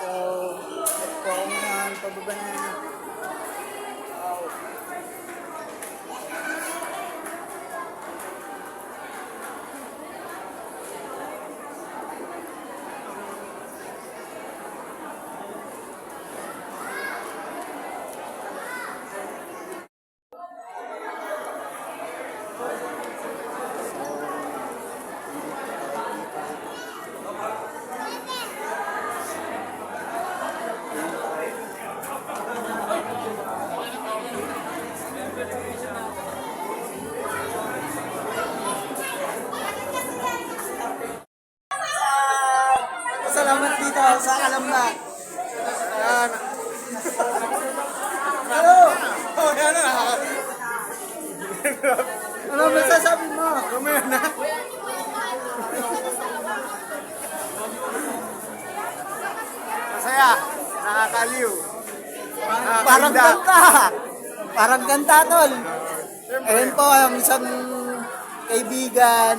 So, Salamat dito sa Kalamba. Ayan. Hello! Oh, yan na. ano masasabi mo? Kumaya na. Masaya. Nakakaliw. Parang kanta. Parang kanta, tol. Ayun po, ang isang kaibigan